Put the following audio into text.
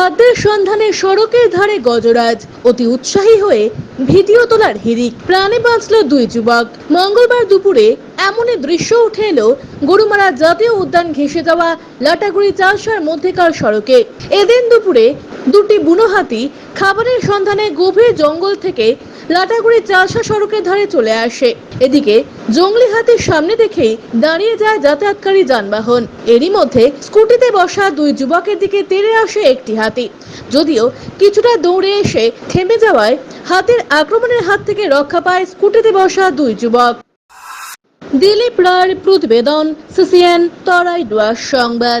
খাদ্যের সন্ধানে সড়কের ধারে গজরাজ। অতি উৎসাহী হয়ে ভিডিও তোলার হিরিক প্রাণে বাঁচল দুই যুবক। মঙ্গলবার দুপুরে এমনই দৃশ্য উঠে এলো গরুমারা জাতীয় উদ্যান ঘেঁষে যাওয়া লাটাগুড়ি চালসার মধ্যেকার সড়কে। এদিন দুপুরে দুটি বুনো হাতি খাবারের সন্ধানে গভীর জঙ্গল থেকে লাটাগুড়ি চালসা সড়কের ধারে চলে আসে। এদিকে জঙ্গলি হাতির সামনে দেখেই দাঁড়িয়ে যায় যাতায়াতকারী যানবাহন। এরই মধ্যে স্কুটিতে বসা দুই যুবকের দিকে তেড়ে আসে একটি হাতি। যদিও কিছুটা দৌড়ে এসে থেমে যাওয়ায় হাতির আক্রমণের হাত থেকে রক্ষা পায় স্কুটিতে বসা দুই যুবক। দিলীপ রায়ের প্রতিবেদন, সিসিএন, তরাই ডুয়ার সংবাদ।